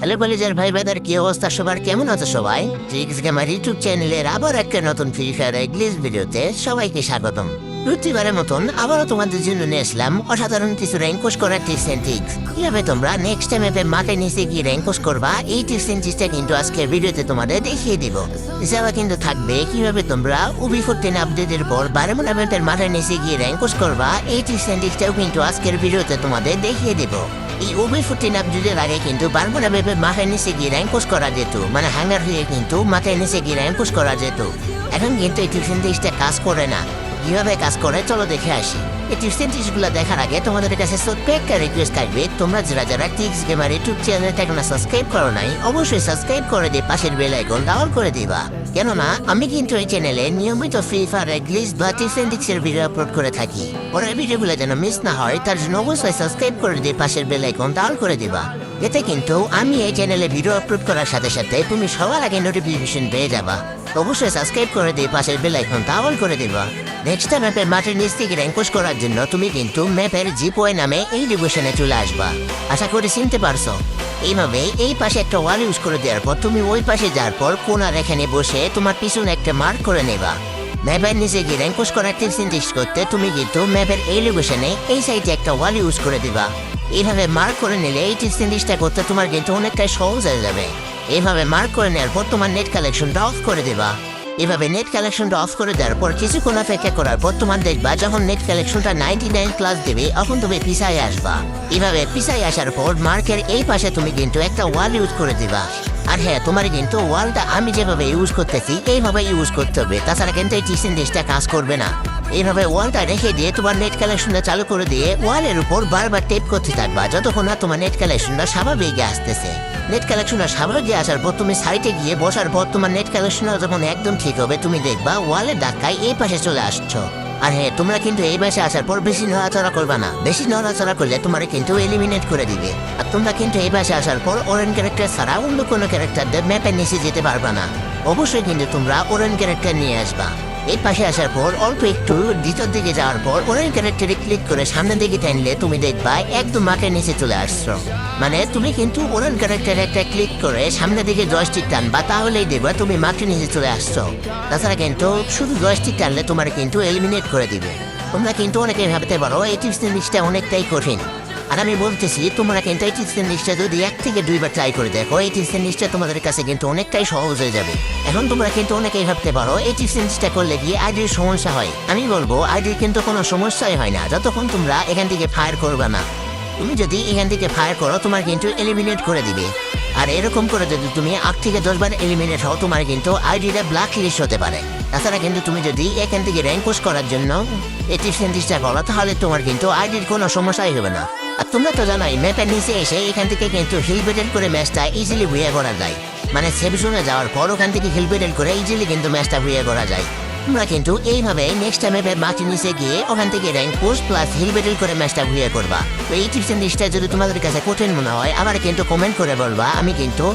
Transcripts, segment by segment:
Hello কলেজের ভাই brother কি অবস্থা? সবার কেমন আছে সবাই? ট্রিক্স গেমার ইউটিউব চ্যানেলের আবার একটা নতুন ফ্রি ফায়ার ইংলিশ ভিডিওতে সবাইকে স্বাগতম। প্রতিবারের মতন আবারও তোমাদের জন্য নিয়ে আসলাম অসাধারণ কিছু র্যাঙ্কোস করার টিপস অ্যান্ড ট্রিক্স কীভাবে তোমরা নেক্সট টাইম এপে মাঠে নিচে গিয়ে র্যাঙ্কোস করবা, এই টিপস অ্যান্ড ট্রিক্সটা কিন্তু আজকের ভিডিওতে তোমাদের দেখিয়ে দিব। এছাড়া কিন্তু থাকবে কীভাবে তোমরা উবি ফোরটিন আপডেটের পর বারোমন আপডেটের মাঠে নিচে গিয়ে র্যাঙ্কোস করবা, এই টিপস অ্যান্ড ট্রিক্সটাও কিন্তু আজকের ভিডিওতে তোমাদের দেখিয়ে দিব। এই উবি ফোরটিন আপডেটের আগে কিন্তু বারমুনা ভেবে মাথায় নিচে গিয়ে র্যাঙ্কোস করা যেত মানে হ্যাঙ্গার হয়ে কিন্তু মাথায় নিচে গিয়ে র্যাঙ্কোস করা যেত এখন কিন্তু এই টিউশন টিক্সটা কাজ করে না কীভাবে কাজ করে চলো দেখে আসি এই টিউশন টিক্সগুলো দেখার আগে তোমাদের কাছে ছোট্ট একটা রিকোয়েস্ট থাকবে তোমরা যারা যারা টিক্স গেমার ইউটিউব চ্যানেলটা এখনও সাবস্ক্রাইব করো নাই অবশ্যই সাবস্ক্রাইব করে দিয়ে পাশের বেল আইকন ডাউন করে দিবা কেননা, আমি কিন্তু এই চ্যানেলে নিয়মিত ফ্রি ফায়ার গ্লিস বা টিউশন টিক্সের ভিডিও আপলোড করে থাকি। পরের ভিডিওগুলো যেন মিস না হয়, তার জন্য অবশ্যই সাবস্ক্রাইব করে দিয়ে পাশের বেল আইকন ডাউন করে দিবা। এতে কিন্তু আমি এই চ্যানেলে ভিডিও আপলোড করার সাথে সাথে তুমি সবার আগে নোটিফিকেশন পেয়ে যাবা। অবশ্যই সাবস্ক্রাইব করে দিয়ে পাশের বেল আইকন ডাউন করে দিবা। নেক্সট টাইম ম্যাপের মাঠের নিচ থেকে র্যাঙ্কোস করার জন্য তুমি কিন্তু ম্যাপের জিপোয় নামে এই ডিভিশনে চলে আসবা। আশা করি চিনতে পারছ। এইভাবে এই পাশে একটা ওয়াল ইউজ করে দেওয়ার পর তুমি ওই পাশে যাওয়ার পর কোনার এখানে বসে তোমার পিছনে একটা মার্ক করে নেবা। ম্যাপের নিচে গিয়ে র্যাঙ্কোস করার টিপস করতে তুমি কিন্তু ম্যাপের এই লোকেশনে এই সাইডে একটা ওয়াল ইউজ করে দিবা। এইভাবে মার্ক করে নিলে এই টিক্সটা করতে তোমার কিন্তু অনেকটাই সহজ হয়ে যাবে। এভাবে মার্ক করে নেওয়ার পর তোমার নেট কালেকশনটা অফ করে দেবা। এভাবে নেট কালেকশনটা অফ করে দেওয়ার পর কিছুক্ষণ অপেক্ষা করার পর তোমার দেখবা যখন নেট কালেকশনটা নাইনটি নাইন প্লাস দেবে, তখন তুমি পিছায় আসবা। এভাবে পিছায় আসার পর মার্কের এই পাশে তুমি কিন্তু একটা ওয়াল ইউজ করে দিবা। আর হ্যাঁ তোমার কিন্তু ওয়ালটা আমি যেভাবে ইউজ করতেছি, এইভাবে ইউজ করতে হবে। তাছাড়া কিন্তু এই টিসিন ডিশটা কাজ করবে না। এইভাবে ওয়ালটা রেখে দিয়ে তোমার নেট কালেকশনটা চালু করে দিয়ে ওয়ালের উপর বারবার টেপ করতে থাকবা, যতক্ষণ না তোমার নেট কালেকশনটা স্বাভাবিক আসতেছে। নেট কালেকশনটা স্বাভাবিক আসার পর তুমি সাইটে গিয়ে বসার পর তোমার নেট কালেকশন যখন একদম ঠিক হবে, তুমি দেখবা ওয়ালের ধাক্কায় এই পাশে চলে আসছো। আর হ্যাঁ তোমরা কিন্তু এই পাশে আসার পর বেশি নড়াচড়া করবে না। বেশি নড়াচড়া করলে তোমার কিন্তু এলিমিনেট করে দিবে। আর তোমরা কিন্তু এই পাশে আসার পর ওরেন ক্যারেক্টার ছাড়া অন্য কোনো ক্যারেক্টারদের ম্যাপের নিচে যেতে পারবে না। অবশ্যই কিন্তু তোমরা ওরেন ক্যারেক্টার নিয়ে আসবা। এই পাশে আসার পর অল্প একটু দ্বিতীয় দিকে যাওয়ার পর ওরেন ক্যারেক্টারে ক্লিক করে সামনের দিকে টানলে তুমি দেখবা একদম মাঠের নিচে চলে আসছো। মানে তুমি কিন্তু ওরেন ক্যারেক্টারে একটা ক্লিক করে সামনের দিকে জয়স্টিক টানবা, তাহলেই দেখবা তুমি মাঠের নিচে চলে আসছো। তাছাড়া কিন্তু শুধু জয়স্টিক টানলে তোমার কিন্তু এলিমিনেট করে দিবে। তোমরা কিন্তু অনেকে ভাবতে পারো, এই টিপস জিনিসটা অনেকটাই কঠিন। আর আমি বলতেছি, তোমরা কিন্তু এই নিচটা যদি এক থেকে দুইবার ট্রাই করে দেখো, এই নিচটা তোমাদের কাছে কিন্তু অনেকটাই সহজ হয়ে যাবে। এখন তোমরা কিন্তু অনেকেই ভাবতে পারো, এই নিচটা করলে গিয়ে আইডির সমস্যা হয়? আমি বলব আইডির কিন্তু কোনো সমস্যাই হয় না, যতক্ষণ তোমরা এখান থেকে ফায়ার করবে না। তুমি যদি এখান থেকে ফায়ার করো, তোমার কিন্তু এলিমিনেট করে দিবে। আর এরকম করে যদি তুমি আট থেকে দশবার এলিমিনেট হও, তোমার কিন্তু আইডিটা ব্ল্যাক লিস্ট হতে পারে। তাছাড়া কিন্তু তুমি যদি এখান থেকে র্যাঙ্কোস করার জন্য টিপসের নিচটা করো, তাহলে তোমার কিন্তু আইডির কোনো সমস্যাই হবে না। তোমরা তো জানাই ম্যাপের নিচে এসে এখান থেকে কিন্তু হিল বেটেল করে ম্যাচটা ইজিলি বুয়ে করা যায়। মানে সেভ যাওয়ার পর ওখান থেকে হিল বেটেল করে ইজিলি কিন্তু ম্যাচটা বুয়ে করা যায়। তোমরা কিন্তু এইভাবে নেক্সট টাইম টাইমে মাটি নিচে গিয়ে ওখান থেকে rank post plus hill battle করে ম্যাচটা বুয়ে করবা। তো এই টিপস এন্ড যদি তোমাদের কাছে কঠিন মনে হয়, আবার কিন্তু কমেন্ট করে বলবা, আমি কিন্তু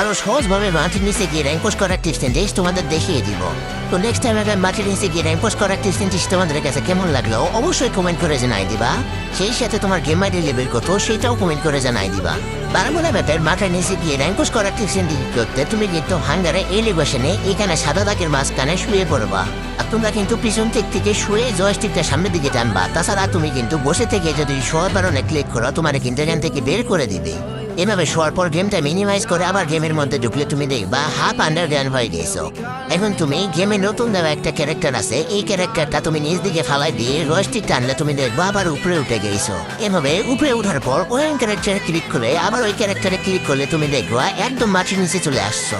আরও সহজভাবে মাটির নিচে গিয়ে র্যাঙ্ক পোস্ট করার টিপস এন্ড লিস্ট তোমাদের দেখিয়ে দিব। তো নেক্সট টাইম আগে মাটির নিচে গিয়ে র্যাঙ্ক পোস্ট করার টিপস এন্ড লিস্ট তোমাদের কাছে কেমন লাগল অবশ্যই কমেন্ট করে জানাই দিবা। সেই সাথে তোমার গেম আইডি লেভেল কত সেটাও কমেন্ট করে জানাই দিবা। বারামুলা ব্যাপের মাথার নিচে গিয়ে র্যাঙ্কোস করার টিপসেন করতে তুমি কিন্তু হাঙ্গারে এই লিগোশনে এখানে সাদা দাগের মাঝখানে শুয়ে পড়বা। আর তোমরা কিন্তু পিছন দিক থেকে শুয়ে জয়স্টিকটা সামনের দিকে টানবা। তাছাড়া তুমি কিন্তু বসে থেকে যদি শোয়ার বারণে ক্লিক করো, তোমার কিন্তু এখান থেকে বের করে দিবে। এভাবে শোয়ার পর গেমটা মিনিমাইজ করে আবার গেমের মধ্যে ঢুকলে তুমি দেখবা, হাফ আন্ডারগ্রাউন্ড হয়ে গেছো। এখন তুমি গেমে নতুন দেওয়া একটা ক্যারেক্টার আছে, এই ক্যারেক্টারটা তুমি নিজ দিকে ফালাই দিয়ে রয়স্টিক টানলে তুমি দেখবা আবার উপরে উঠে গেছো। এভাবে উপরে উঠার পর ওই ক্যারেক্টারে ক্লিক করে আবার ওই ক্যারেক্টারে ক্লিক করলে তুমি দেখবা একদম মাটির নিচে চলে আসছো।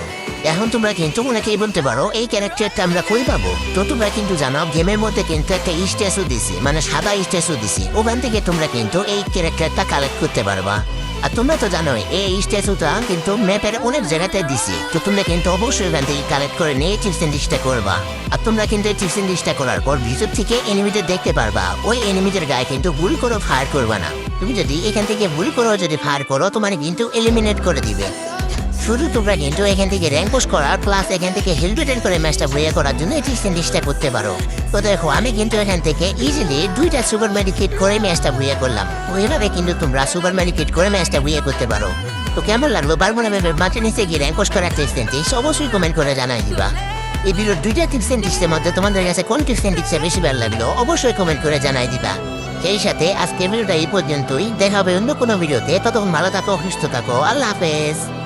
এখন তোমরা কিন্তু অনেকেই বলতে পারো, এই ক্যারেক্টারটা আমরা কই পাবো? তো তোমরা কিন্তু জানো, গেমের মধ্যে কিন্তু একটা স্ট্যাচু দিছি মানে সাদা স্ট্যাচু দিছি। ওখান থেকে তোমরা কিন্তু এই ক্যারেক্টারটা কালেক্ট করতে পারবা। আর তোমরা তো জানোই, এই স্ট্যাচুটা কিন্তু ম্যাপের অনেক জায়গাতে দিছি। তো তোমরা কিন্তু অবশ্যই এখান থেকে কালেক্ট করে নিয়ে টিপস লিস্টটা করবা। আর তোমরা কিন্তু এই এন্ড লিস্টটা করার পর ভিতর থেকে এনিমিদের দেখতে পারবা। ওই এনিমিদের গায়ে কিন্তু ভুল করে ফায়ার করবা না। তুমি যদি এখান থেকে ভুল করো যদি ফায়ার করো, তোমার কিন্তু এলিমিনেট করে দিবে। শুধু তোমরা কিন্তু এখান থেকে র্যাঙ্কোস করার প্লাস এখান থেকে হেলমেটেন করে ম্যাচটা বইয়া করার জন্য এই টিপস করতে পারো। তো দেখো, আমি কিন্তু এখান থেকে ইজিলি দুইটা সুপার ম্যারিকেট করে ম্যাচটা বইয়া করলাম। ওইভাবে কিন্তু তোমরা সুপার ম্যারিকেট করে ম্যাচটা বইয়া করতে পারো। তো কেমন লাগল? বারবার ভেবে মাঝে নিচে গিয়ে র্যাঙ্কস করার টিপস এন্ড অবশ্যই কমেন্ট করে জানাই দিবা। এই ভিডিওর দুইটা টিপস এন্ড ট্রিক্সের মধ্যে তোমাদের কাছে কোন টিপস এন্ড ট্রিক্সটা বেশি ভালো লাগল, অবশ্যই কমেন্ট করে জানাই দিবা। সেই সাথে আজকের ভিডিওটা এই পর্যন্তই, দেখা হবে অন্য কোনো ভিডিওতে ততক্ষণ ভালো থাকো, সুস্থ থাকো, আল্লাহ হাফেজ।